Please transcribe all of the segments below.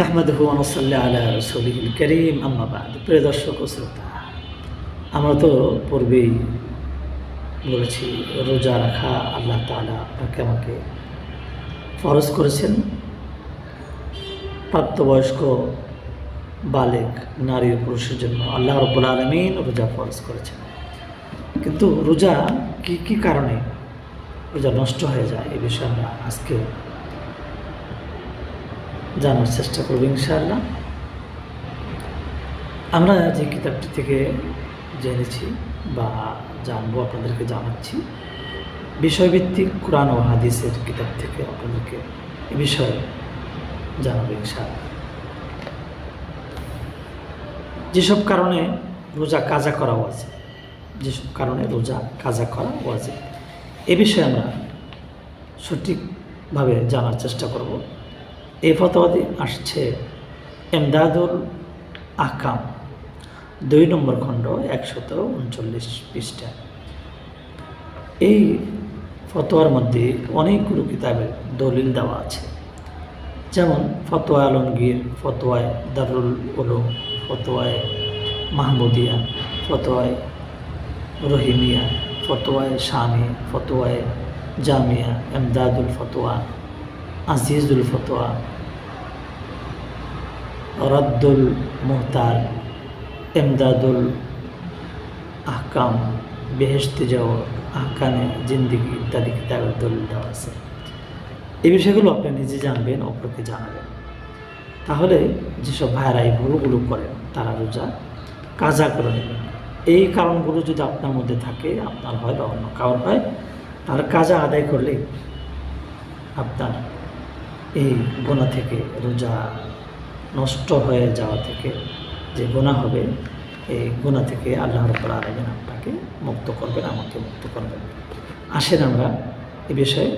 নাহমাদহু আনসাল্লাহ আলা রসুলিল করিম আম্মাবাদ প্রিয় দর্শক ও শ্রোতা, আমরা তো পূর্বেই বলেছি, রোজা রাখা আল্লাহ তালা আপনাকে আমাকে ফরজ করেছেন। প্রাপ্তবয়স্ক বালেক, নারী ও পুরুষের জন্য আল্লাহ রব্বুল আলমিন রোজা ফরজ করেছেন। কিন্তু রোজা কি কি কারণে রোজা নষ্ট হয়ে যায়? এ বিষয়ে আমরা আজকে জানার চেষ্টা করব, ইনশাআল্লাহ। আমরা যে কিতাবটি থেকে জেনেছি বা জানব, আপনাদেরকে জানাচ্ছি, বিষয়ভিত্তিক কোরআন ও হাদিসের কিতাব থেকে আপনাদেরকে এ বিষয়ে জানাব, ইনশাআল্লাহ। যেসব কারণে রোজা কাজা করা আছে যেসব কারণে রোজা কাজা করা আছে এ বিষয়ে আমরা সঠিকভাবে জানার চেষ্টা করব। এই ফতোয়াতে আসছে এমদাদুল আকাম দুই নম্বর খণ্ড, একশত উনচল্লিশ পৃষ্ঠা। এই ফতোয়ার মধ্যে অনেকগুলো কিতাবের দলিল দেওয়া আছে। যেমন ফতোয়া আলমগীর, ফতোয়ায় দারুল উলুম, ফতোয়ায় মাহমুদিয়া, ফতোয়ায় রহিমিয়া, ফতোয়ায় শামি, ফতোয়ায় জামিয়া, এমদাদুল ফতোয়া। আজিজুল ফতোয়া, রদ্দুল মুহতার এমদাদুল আহকাম বেহেস্তে যাও আহকানে জিন্দিগি ইত্যাদি কিতাবের দলিল দেওয়া আছে। এই বিষয়গুলো আপনি নিজে জানবেন, অপরকে জানাবেন। তাহলে যেসব ভাইয়েরা এই ভুলগুলো করেন, তারা রোজা কাজা করে নেবেন। এই কারণগুলো যদি আপনার মধ্যে থাকে, আপনার হয় বা অন্য কারণ হয় তার কাজা আদায় করলেই আপনার এই গোনা থেকে, রোজা নষ্ট হয়ে যাওয়া থেকে যে গোনা হবে, এই গোনা থেকে আল্লাহ রব্বুল আলমিন আপনাকে মুক্ত করবেন, আমাকে মুক্ত করবেন। আসেন আমরা এ বিষয়ে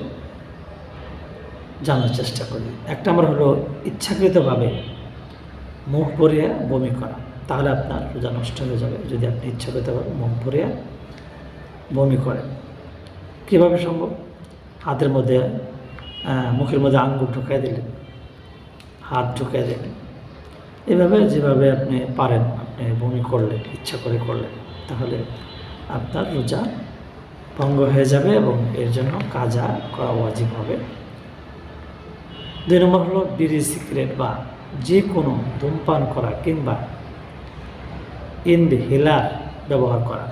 জানার চেষ্টা করি। এক নম্বর হলো ইচ্ছাকৃতভাবে মুখ ভরিয়া বমি করা। তাহলে আপনার রোজা নষ্ট হয়ে যাবে যদি আপনি ইচ্ছাকৃতভাবে মুখ ভরিয়া বমি করেন। কীভাবে সম্ভব? হাতের মধ্যে মুখের মধ্যে আঙ্গুল ঢুকাই দিলেন, হাত ঢুকাই দিলেন। এভাবে যেভাবে আপনি পারেন, আপনি বমি করলেন, ইচ্ছা করে করলেন, তাহলে আপনার রোজা ভঙ্গ হয়ে যাবে এবং এর জন্য কাজা করা ওয়াজিব হবে। দুই নম্বর হলো বিড়ি, সিগারেট বা যে কোনো ধূমপান করা কিংবা ইনহেলার ব্যবহার করা,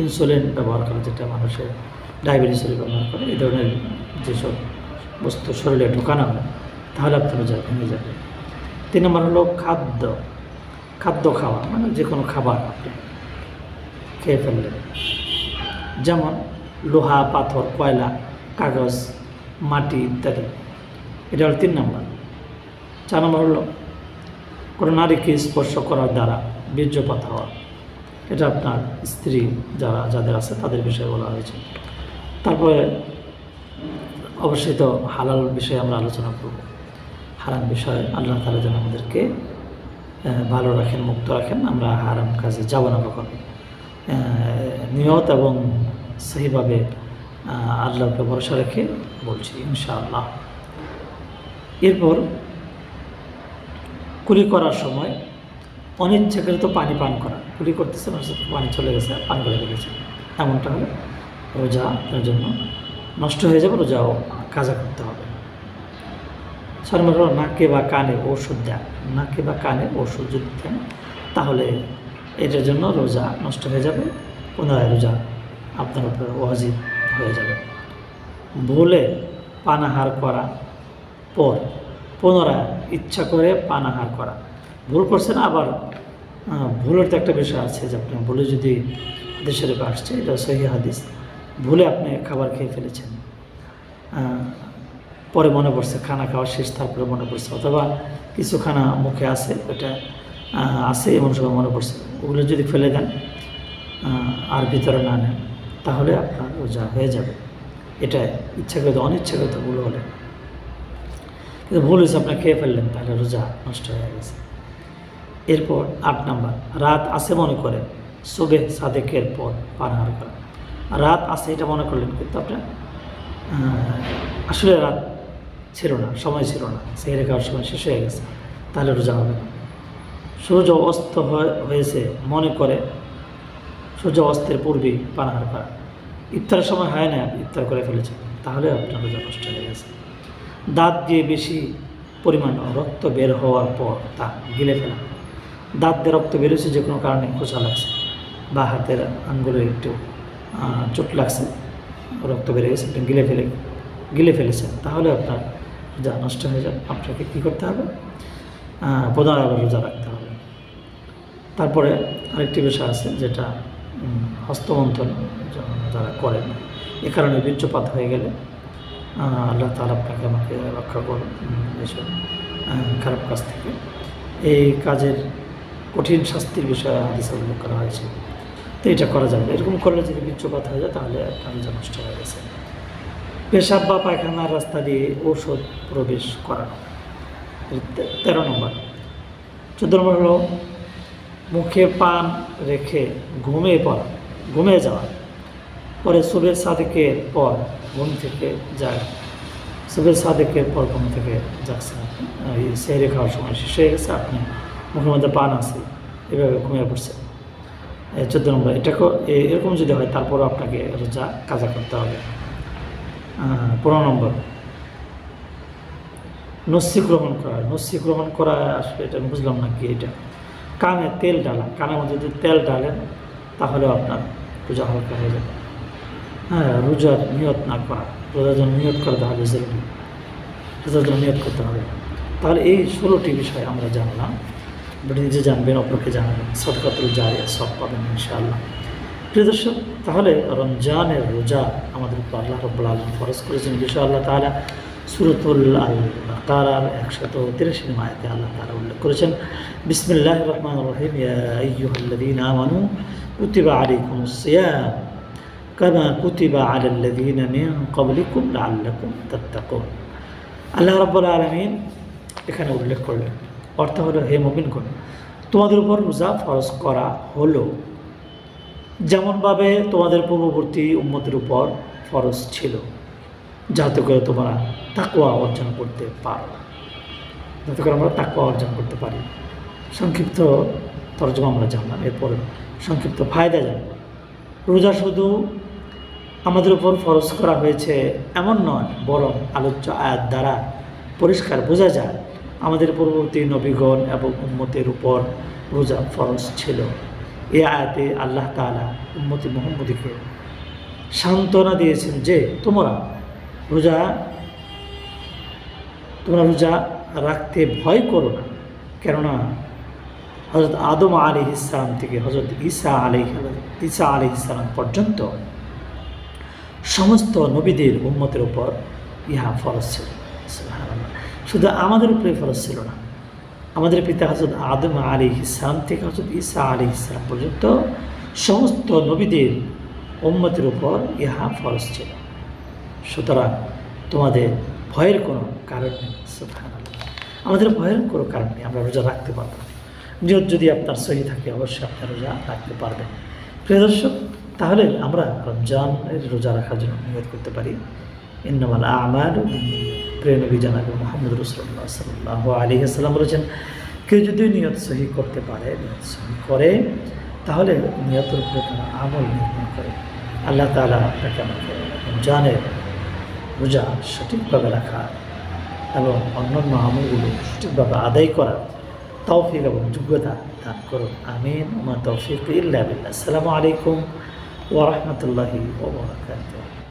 ইনসুলিন ব্যবহার করা, যেটা মানুষের ডায়াবেটিসের ব্যবহার করে, এই ধরনের যেসব শরীরে ঢোকানো হয়, তাহলে আপনার রোজা ভেঙে যাবে। তিন নম্বর হলো খাদ্য। খাদ্য খাওয়া মানে যে কোনো খাবার আপনি খেয়ে ফেললেন। যেমন লোহা, পাথর, কয়লা, কাগজ, মাটি ইত্যাদি। এটা হলো তিন নম্বর। চার নম্বর হলো কোনো নারীকে স্পর্শ করার দ্বারা বীর্যপাত হওয়া। এটা আপনার স্ত্রী যারা, যাদের আছে তাদের বিষয়ে বলা হয়েছে। তারপরে অবশ্যই তো হালাল বিষয়ে আমরা আলোচনা করব। হারাম বিষয় আল্লাহ তালা যেন আমাদেরকে ভালো রাখেন, মুক্ত রাখেন, আমরা হারাম কাজে যাব না কখনো নিয়ত এবং সেইভাবে আল্লাহকে ভরসা রেখে বলছি, ইনশাআল্লাহ। এরপর কুলি করার সময় অনিচ্ছাকৃত পানি পান করা। কুলি করতেছে মানুষের পানি চলে গেছে, পান করে ফেলেছে এমনটা হলে রোজা আপনার জন্য নষ্ট হয়ে যাবে, রোজাও কাজা করতে হবে। ছয় নাকে বা কানে ওষুধ দেন। নাকে বা কানে ওষুধ যদি দেন, তাহলে এটার জন্য রোজা নষ্ট হয়ে যাবে, পুনরায় রোজা আপনার উপরে ওয়াজিব হয়ে যাবে। ভুলে পানাহার করা পর পুনরায় ইচ্ছা করে পানাহার করা। ভুল করছেন, আবার ভুলের তো একটা বিষয় আছে যে আপনি ভুলে যদি দেশের আসছে এটা সহি হাদিস। ভুলে আপনি খাবার খেয়ে ফেলেছেন। পরে মনে পড়ছে খানা খাওয়া শেষ, তারপরে মনে পড়ছে, অথবা কিছু খানা মুখে আছে, ওটা আছে এমন সময় মনে পড়ছে, ওগুলো যদি ফেলে দেন আর ভিতরে না নেন, তাহলে আপনার রোজা হয়ে যাবে। এটা ইচ্ছাকৃত, অনিচ্ছাকৃত ভুল হলে। কিন্তু ভুল হয়েছে, আপনি খেয়ে ফেললেন, তাহলে রোজা নষ্ট হয়ে গেছে। এরপর আট নাম্বার, রাত আছে মনে করে সুবে সাদেকের পর পানাহার করা রাত আছে এটা মনে করলেন, কিন্তু আপনার আসলে রাত ছিল না, সময় ছিল না। সেই রেখার সময় শেষ হয়ে গেছে, তাহলে রোজা হবে না। সূর্য অস্ত হয়ে- হয়েছে মনে করে, সূর্য অস্তের পূর্বেই পানাহার করা। ইফতারের সময় হয় না, ইফতার করে ফেলেছে তাহলে আপনার রোজা নষ্ট হয়ে গেছে। দাঁত দিয়ে বেশি পরিমাণ রক্ত বের হওয়ার পর তা গিলে ফেলা। দাঁত দিয়ে রক্ত বেরোচ্ছে যে কোনো কারণে খোঁচা লাগছে, বা হাতের আঙ্গুলে একটু চোট লাগছে। রক্ত বেড়ে গেছে আপনি গিলে ফেলে, গিলে ফেলেছেন তাহলে আপনার রোজা নষ্ট হয়ে যাবে। আপনাকে কী করতে হবে? পুনরায় আবার রোজা রাখতে হবে। তারপরে আরেকটি বিষয় আছে, যেটা হস্তমন্থন যারা করেন, এ কারণে বীর্যপাত হয়ে গেলে আল্লাহ তালা আপনাকে আমাকে রক্ষা করুন এসব খারাপ কাজ থেকে। এই কাজের কঠিন শাস্তির বিষয়ে হাদিসে উল্লেখ করা হয়েছে। তো এটা করা যাবে না। এরকম করলে যদি বীর্যপাত হয়ে যায়, তাহলে আপনার রোজা নষ্ট হয়ে গেছে। পেশাব বা পায়খানার রাস্তা দিয়ে ঔষধ প্রবেশ করানো। তেরো নম্বর। চোদ্দ নম্বর হলো, মুখে পান রেখে ঘুমিয়ে পড়া, ঘুমিয়ে যাওয়া। পরে সুবের সাদেকের পর ঘুম থেকে যায়। সুবের সাদেকের পর ঘুম থেকে যাচ্ছেন সেহরে খাওয়ার সময় শেষ হয়ে গেছে, আপনি মুখের মধ্যে পান আছে, এভাবে ঘুমিয়ে পড়ছেন চোদ্দ নম্বর, এটাকেও, এ- এরকম যদি হয়, তারপরও আপনাকে রোজা কাজা করতে হবে। পনেরো নম্বর। নস্যি গ্রহণ করা নস্যি গ্রহণ করা, আসলে এটা বুঝলাম না কি এটা। কানে তেল ডালা কানের মধ্যে যদি তেল ডালেন তাহলেও আপনার রোজা হালকা হয়ে যাবে। হ্যাঁ রোজার নিয়ত না করা, রোজার জন্য নিয়ত করতে হবে জরুরি। রোজার জন্য নিয়ত করতে হবে। তাহলে এই ষোলোটি বিষয় আমরা জানলাম। নিজে জানবেন, অপরকে জানাবেন। সদকাতুল জারিয়া, সব পাবেন ইনশাআল্লাহ। প্রিয় দর্শক, তাহলে রমজানের রোজা আমাদের উপর আল্লাহ রব্বুল আলম ফরজ করেছেন বিষয় আল্লাহ তালা সুরতুল আল তারার একশত মায়াতে আল্লাহ তালা উল্লেখ করেছেন। বিসমিল্লাহ রহমান রহিম। ইয়াহ্লাদিন আমানু কুতিবা আলাইকুম সিয়াম। কামা কুতিবা আলাল্লাদিন মিন ক্বাবলিকুম লাআল্লাকুম তাত্তাকুন। আল্লাহ রাব্বুল আলামিন এখানে উল্লেখ করলেন। অর্থ হলো, হে মুমিনগণ, তোমাদের উপর রোজা ফরজ করা হলো। যেমনভাবে তোমাদের পূর্ববর্তী উম্মতের উপর ফরজ ছিল, যাতে করে তোমরা তাকুয়া অর্জন করতে পারো। যাতে করে আমরা তাকুয়া অর্জন করতে পারি। সংক্ষিপ্ত তর্জমা আমরা জানলাম, এরপর সংক্ষিপ্ত ফায়দা জানব রোজা শুধু আমাদের উপর ফরজ করা হয়েছে এমন নয়, বরং আলোচ্য আয়াত দ্বারা পরিষ্কার বোঝা যায় আমাদের পূর্ববর্তী নবীগণ এবং উম্মতের উপর রোজা ফরজ ছিল। এ আয়াতে আল্লাহ তাআলা উম্মতি মোহাম্মদীকে সান্ত্বনা দিয়েছেন যে, তোমরা রোজা তোমরা রোজা রাখতে ভয় করো না। কেননা হজরত আদম আলী ইসলাম থেকে হজরত ঈসা আলী ঈসা আলী ইসলাম পর্যন্ত সমস্ত নবীদের উম্মতের উপর ইহা ফরজ ছিল। শুধু আমাদের উপরে ফরজ ছিল না। আমাদের পিতা হজরত আদম আলী ইসলাম থেকে হজরত ঈসা আলী ইসলাম পর্যন্ত সমস্ত নবীদের উম্মতের উপর ইহা ফরজ ছিল। সুতরাং তোমাদের ভয়ের কোনো কারণ নেই আমাদের ভয়ের কোনো কারণ নেই, আমরা রোজা রাখতে পারব নিয়ত যদি আপনার সহি থাকে, অবশ্যই আপনার রোজা রাখতে পারবেন। প্রিয় দর্শক, তাহলে আমরা রমজানের রোজা রাখার জন্য নিয়ত করতে পারি। ইন্নমাল আমার প্রিয় নবী জানাবে মোহাম্মদ রসুল্লাহ সাল্লাহ আলী আসসালাম বলেছেন, কেউ যদি নিয়ত সহি করতে পারে, নিয়ত সহি করে, তাহলে নিয়তের উপরে তারা আমল নির্মাণ করে। আল্লাহ তালা আপনাকে আমাকে রমজানের রোজা সঠিকভাবে রাখা এবং অন্যান্য আমলগুলো সঠিকভাবে আদায় করার তৌফিক এবং যোগ্যতা দান করুন। আমিন। ওমা তৌফিক ইল্লা আসসালামু আলাইকুম ওয়া রাহমাতুল্লাহি ওয়া বারাকাতুহু।